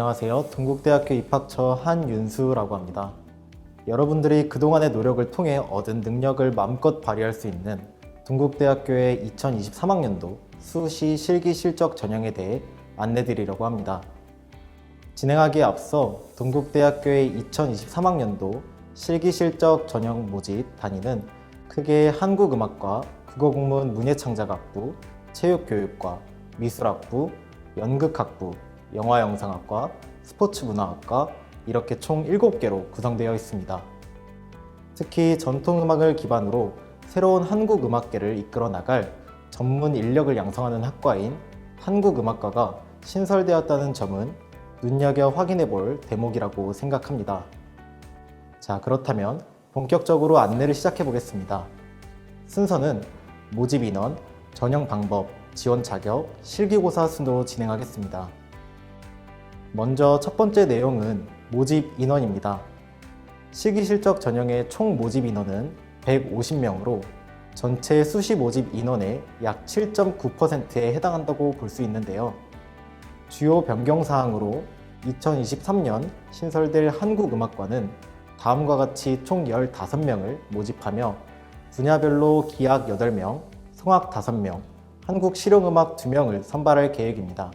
안녕하세요. 동국대학교 입학처 한윤수라고 합니다. 여러분들이 그동안의 노력을 통해 얻은 능력을 마음껏 발휘할 수 있는 동국대학교의 2023학년도 수시 실기 실적 전형에 대해 안내드리려고 합니다. 진행하기에 앞서 동국대학교의 2023학년도 실기 실적 전형 모집 단위는 크게 한국음악과 국어국문 문예창작학부, 체육교육과, 미술학부, 연극학부, 영화영상학과, 스포츠문화학과 이렇게 총 7개로 구성되어 있습니다. 특히 전통음악을 기반으로 새로운 한국 음악계를 이끌어 나갈 전문 인력을 양성하는 학과인 한국음악과가 신설되었다는 점은 눈여겨 확인해 볼 대목이라고 생각합니다. 자, 그렇다면 본격적으로 안내를 시작해 보겠습니다. 순서는 모집 인원, 전형 방법, 지원 자격, 실기고사 순으로 진행하겠습니다. 먼저 첫 번째 내용은 모집 인원입니다. 실기 실적 전형의 총 모집 인원은 150명으로 전체 수시 모집 인원의 약 7.9%에 해당한다고 볼 수 있는데요. 주요 변경 사항으로 2023년 신설될 한국음악과는 다음과 같이 총 15명을 모집하며 분야별로 기악 8명, 성악 5명, 한국 실용음악 2명을 선발할 계획입니다.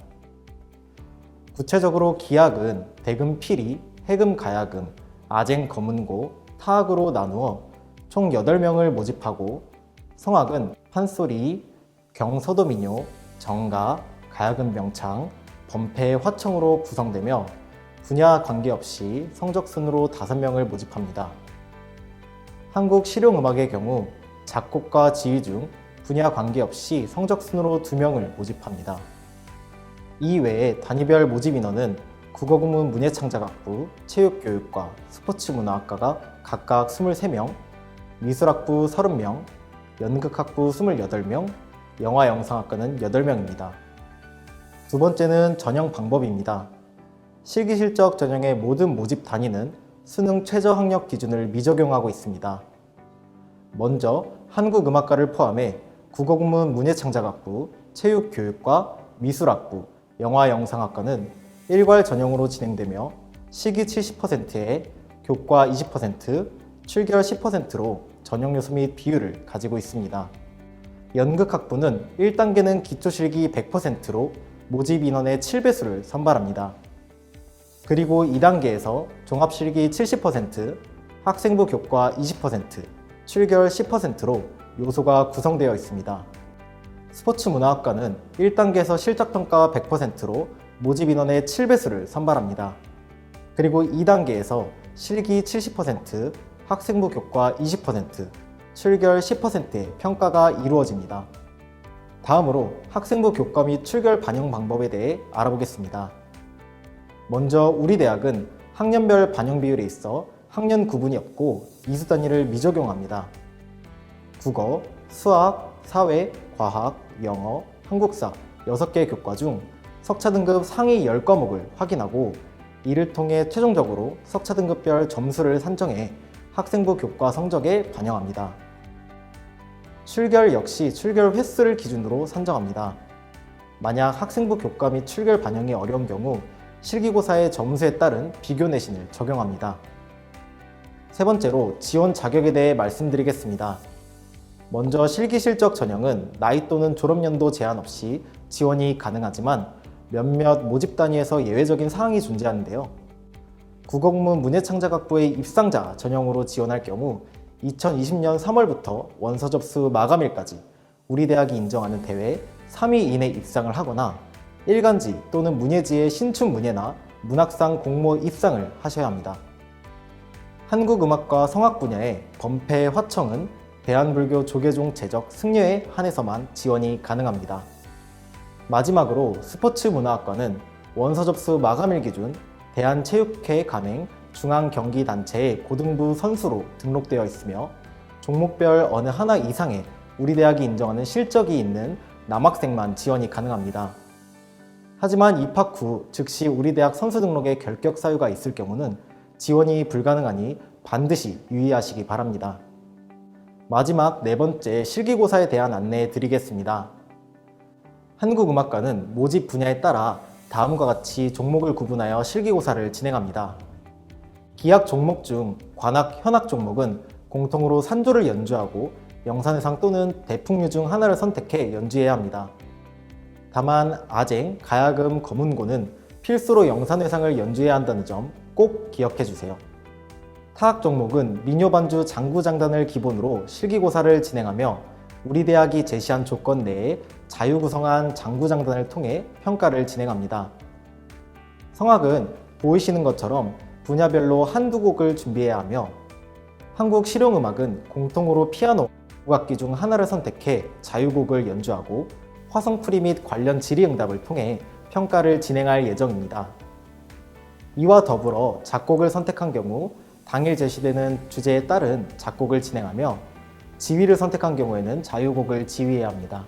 구체적으로 기악은 대금 피리, 해금 가야금, 아쟁 검은고, 타악으로 나누어 총 8명을 모집하고 성악은 판소리, 경서도민요, 정가, 가야금 명창, 범패 화청으로 구성되며 분야 관계없이 성적순으로 5명을 모집합니다. 한국 실용음악의 경우 작곡과 지휘 중 분야 관계없이 성적순으로 2명을 모집합니다. 이 외에 단위별 모집 인원은 국어국문 문예창작학부, 체육교육과, 스포츠문화학과가 각각 23명, 미술학부 30명, 연극학부 28명, 영화영상학과는 8명입니다. 두 번째는 전형 방법입니다. 실기실적 전형의 모든 모집 단위는 수능 최저 학력 기준을 미적용하고 있습니다. 먼저 한국음악과를 포함해 국어국문 문예창작학부, 체육교육과, 미술학부, 영화 영상학과는 일괄 전형으로 진행되며 시기 70%에 교과 20%, 출결 10%로 전형 요소 및 비율을 가지고 있습니다. 연극학부는 1단계는 기초실기 100%로 모집 인원의 7배수를 선발합니다. 그리고 2단계에서 종합실기 70%, 학생부 교과 20%, 출결 10%로 요소가 구성되어 있습니다. 스포츠 문화학과는 1단계에서 실적평가 100%로 모집 인원의 7배수를 선발합니다. 그리고 2단계에서 실기 70%, 학생부 교과 20%, 출결 10%의 평가가 이루어집니다. 다음으로 학생부 교과 및 출결 반영 방법에 대해 알아보겠습니다. 먼저 우리 대학은 학년별 반영 비율에 있어 학년 구분이 없고 이수 단위를 미적용합니다. 국어, 수학, 사회, 과학, 영어, 한국사 6개 교과 중 석차 등급 상위 10과목을 확인하고 이를 통해 최종적으로 석차 등급별 점수를 산정해 학생부 교과 성적에 반영합니다. 출결 역시 출결 횟수를 기준으로 산정합니다. 만약 학생부 교과 및 출결 반영이 어려운 경우 실기고사의 점수에 따른 비교 내신을 적용합니다. 세 번째로 지원 자격에 대해 말씀드리겠습니다. 먼저 실기 실적 전형은 나이 또는 졸업연도 제한 없이 지원이 가능하지만 몇몇 모집 단위에서 예외적인 사항이 존재하는데요. 국어국문 문예창작학부의 입상자 전형으로 지원할 경우 2020년 3월부터 원서 접수 마감일까지 우리 대학이 인정하는 대회 3위 이내 입상을 하거나 일간지 또는 문예지의 신춘 문예나 문학상 공모 입상을 하셔야 합니다. 한국음악과 성악 분야의 범패 화청은 대한불교 조계종 제적 승려에 한해서만 지원이 가능합니다. 마지막으로 스포츠 문화학과는 원서 접수 마감일 기준 대한체육회 간행 중앙경기단체의 고등부 선수로 등록되어 있으며 종목별 어느 하나 이상의 우리 대학이 인정하는 실적이 있는 남학생만 지원이 가능합니다. 하지만 입학 후 즉시 우리 대학 선수 등록에 결격 사유가 있을 경우는 지원이 불가능하니 반드시 유의하시기 바랍니다. 마지막 네 번째 실기고사에 대한 안내해 드리겠습니다. 한국음악과는 모집 분야에 따라 다음과 같이 종목을 구분하여 실기고사를 진행합니다. 기학 종목 중 관학, 현학 종목은 공통으로 산조를 연주하고 영산해상 또는 대풍류 중 하나를 선택해 연주해야 합니다. 다만 아쟁, 가야금, 검은고는 필수로 영산회상을 연주해야 한다는 점 꼭 기억해 주세요. 타학 종목은 민요 반주 장구 장단을 기본으로 실기고사를 진행하며 우리 대학이 제시한 조건 내에 자유 구성한 장구 장단을 통해 평가를 진행합니다. 성악은 보이시는 것처럼 분야별로 한두 곡을 준비해야 하며 한국 실용음악은 공통으로 피아노, 국악기 중 하나를 선택해 자유곡을 연주하고 화성풀이 및 관련 질의응답을 통해 평가를 진행할 예정입니다. 이와 더불어 작곡을 선택한 경우 당일 제시되는 주제에 따른 작곡을 진행하며 지휘를 선택한 경우에는 자유곡을 지휘해야 합니다.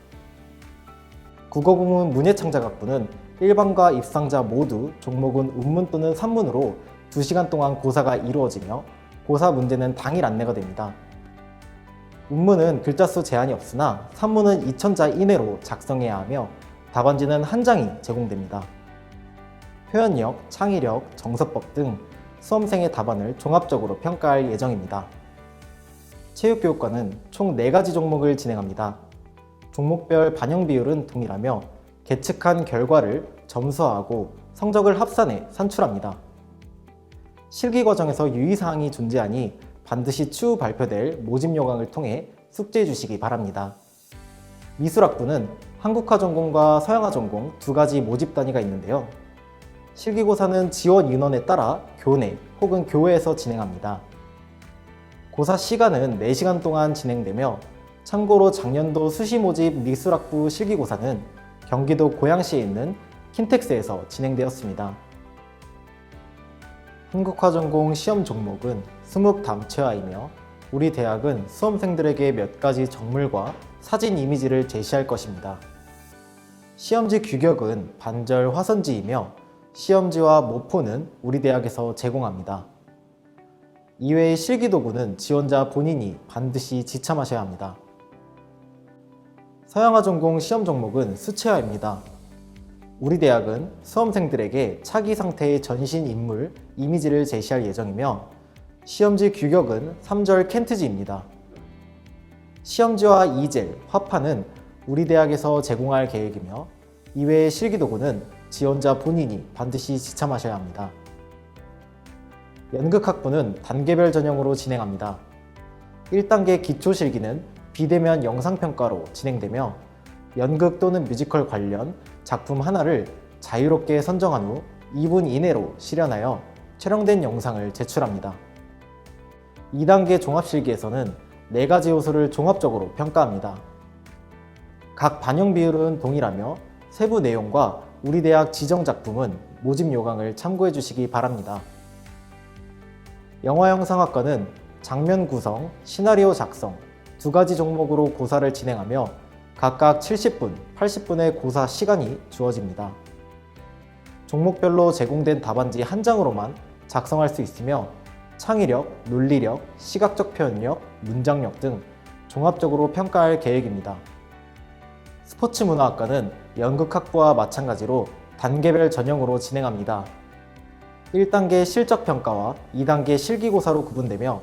국어국문 문예창작학부는 일반과 입상자 모두 종목은 운문 또는 산문으로 2시간 동안 고사가 이루어지며 고사 문제는 당일 안내가 됩니다. 운문은 글자 수 제한이 없으나 산문은 2,000자 이내로 작성해야 하며 답안지는 한 장이 제공됩니다. 표현력, 창의력, 정서법 등 수험생의 답안을 종합적으로 평가할 예정입니다. 체육교육과는 총 4가지 종목을 진행합니다. 종목별 반영 비율은 동일하며 계측한 결과를 점수화하고 성적을 합산해 산출합니다. 실기 과정에서 유의사항이 존재하니 반드시 추후 발표될 모집 요강을 통해 숙지해 주시기 바랍니다. 미술학부는 한국화 전공과 서양화 전공 두 가지 모집 단위가 있는데요. 실기고사는 지원 인원에 따라 교내 혹은 교회에서 진행합니다. 고사 시간은 4시간 동안 진행되며 참고로 작년도 수시 모집 미술학부 실기고사는 경기도 고양시에 있는 킨텍스에서 진행되었습니다. 한국화전공 시험 종목은 수묵 담체화이며 우리 대학은 수험생들에게 몇 가지 정물과 사진 이미지를 제시할 것입니다. 시험지 규격은 반절 화선지이며 시험지와 모포는 우리 대학에서 제공합니다. 이외의 실기 도구는 지원자 본인이 반드시 지참하셔야 합니다. 서양화 전공 시험 종목은 수채화입니다. 우리 대학은 수험생들에게 차기 상태의 전신 인물 이미지를 제시할 예정이며 시험지 규격은 3절 켄트지입니다. 시험지와 이젤, 화판은 우리 대학에서 제공할 계획이며 이외의 실기 도구는 지원자 본인이 반드시 지참하셔야 합니다. 연극학부는 단계별 전형으로 진행합니다. 1단계 기초실기는 비대면 영상평가로 진행되며 연극 또는 뮤지컬 관련 작품 하나를 자유롭게 선정한 후 2분 이내로 실현하여 촬영된 영상을 제출합니다. 2단계 종합실기에서는 4가지 요소를 종합적으로 평가합니다. 각 반영 비율은 동일하며 세부 내용과 우리 대학 지정 작품은 모집 요강을 참고해 주시기 바랍니다. 영화영상학과는 장면 구성, 시나리오 작성 두 가지 종목으로 고사를 진행하며 각각 70분, 80분의 고사 시간이 주어집니다. 종목별로 제공된 답안지 한 장으로만 작성할 수 있으며 창의력, 논리력, 시각적 표현력, 문장력 등 종합적으로 평가할 계획입니다. 스포츠 문화학과는 연극학부와 마찬가지로 단계별 전형으로 진행합니다. 1단계 실적평가와 2단계 실기고사로 구분되며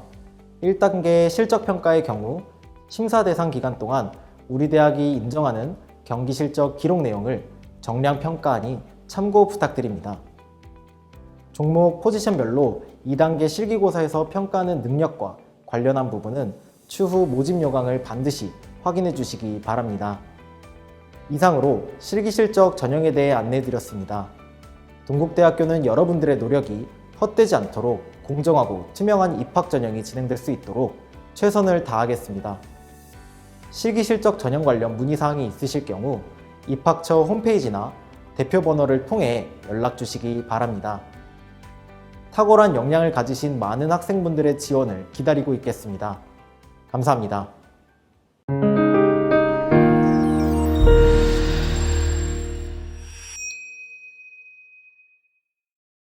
1단계 실적평가의 경우 심사 대상 기간 동안 우리 대학이 인정하는 경기 실적 기록 내용을 정량 평가하니 참고 부탁드립니다. 종목 포지션별로 2단계 실기고사에서 평가하는 능력과 관련한 부분은 추후 모집 요강을 반드시 확인해 주시기 바랍니다. 이상으로 실기실적 전형에 대해 안내해 드렸습니다. 동국대학교는 여러분들의 노력이 헛되지 않도록 공정하고 투명한 입학 전형이 진행될 수 있도록 최선을 다하겠습니다. 실기실적 전형 관련 문의사항이 있으실 경우 입학처 홈페이지나 대표 번호를 통해 연락 주시기 바랍니다. 탁월한 역량을 가지신 많은 학생분들의 지원을 기다리고 있겠습니다. 감사합니다.